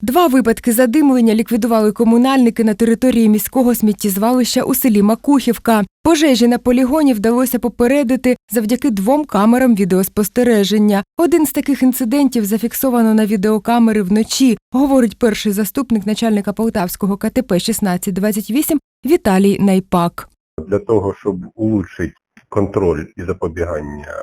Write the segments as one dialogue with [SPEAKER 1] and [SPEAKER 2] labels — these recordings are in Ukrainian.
[SPEAKER 1] Два випадки задимлення ліквідували комунальники на території міського сміттєзвалища у селі Макухівка. Пожежі на полігоні вдалося попередити завдяки двом камерам відеоспостереження. Один з таких інцидентів зафіксовано на відеокамери вночі, говорить перший заступник начальника Полтавського КТП 1628 Віталій Найпак.
[SPEAKER 2] Для того, щоб улучшити контроль і запобігання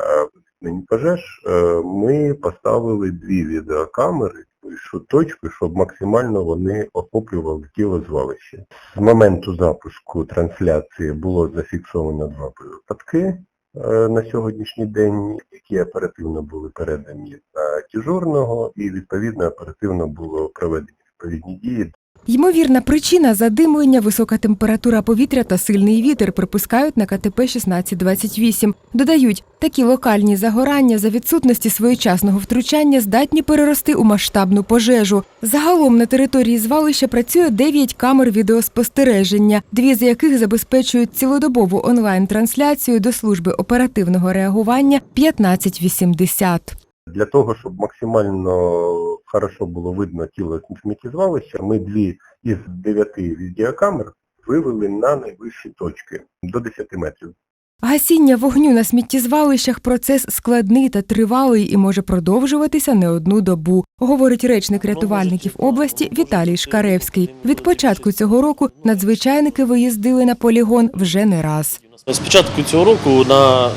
[SPEAKER 2] пожеж, е, ми поставили дві відеокамери іншу точку, щоб максимально вони охоплювали тіло звалища. З моменту запуску трансляції було зафіксовано два випадки е, на сьогоднішній день, які оперативно були передані на дежурного і відповідно оперативно було проведені відповідні дії
[SPEAKER 1] Ймовірна причина задимлення, висока температура повітря та сильний вітер припускають на КТП 1628. Додають, такі локальні загорання за відсутності своєчасного втручання здатні перерости у масштабну пожежу. Загалом на території звалища працює 9 камер відеоспостереження, дві з яких забезпечують цілодобову онлайн-трансляцію до служби оперативного реагування 1580.
[SPEAKER 2] Для того, щоб максимально хорошо було видно тіло сміттєзвалища, ми дві із дев'яти відеокамер вивели на найвищі точки до 10 метрів.
[SPEAKER 1] Гасіння вогню на сміттєзвалищах процес складний та тривалий і може продовжуватися не одну добу, говорить речник рятувальників області Віталій Шкаревський. Від початку цього року надзвичайники виїздили на полігон вже не раз.
[SPEAKER 3] З початку цього року на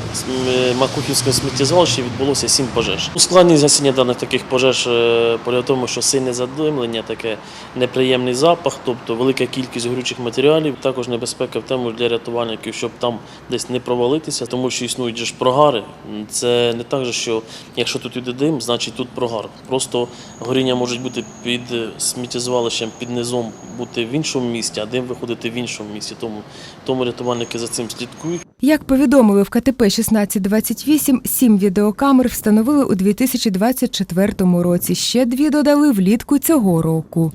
[SPEAKER 3] Макухівському сміттєзвалищі відбулося сім пожеж. Ускладність гасіння даних таких пожеж е, полягає в тому, що сильне задимлення, таке неприємний запах, тобто велика кількість горючих матеріалів, також небезпека в тому для рятувальників, щоб там десь не провалитися, тому що існують ж прогари. Це не так, що якщо тут іде дим, значить тут прогар. Просто горіння може бути під сміттєзвалищем, під низом бути в іншому місці, а дим виходити в іншому місці. Тому, тому рятувальники за цим слідкують.
[SPEAKER 1] Як повідомили в КТП 1628, сім відеокамер встановили у 2024 році. Ще дві додали влітку цього року.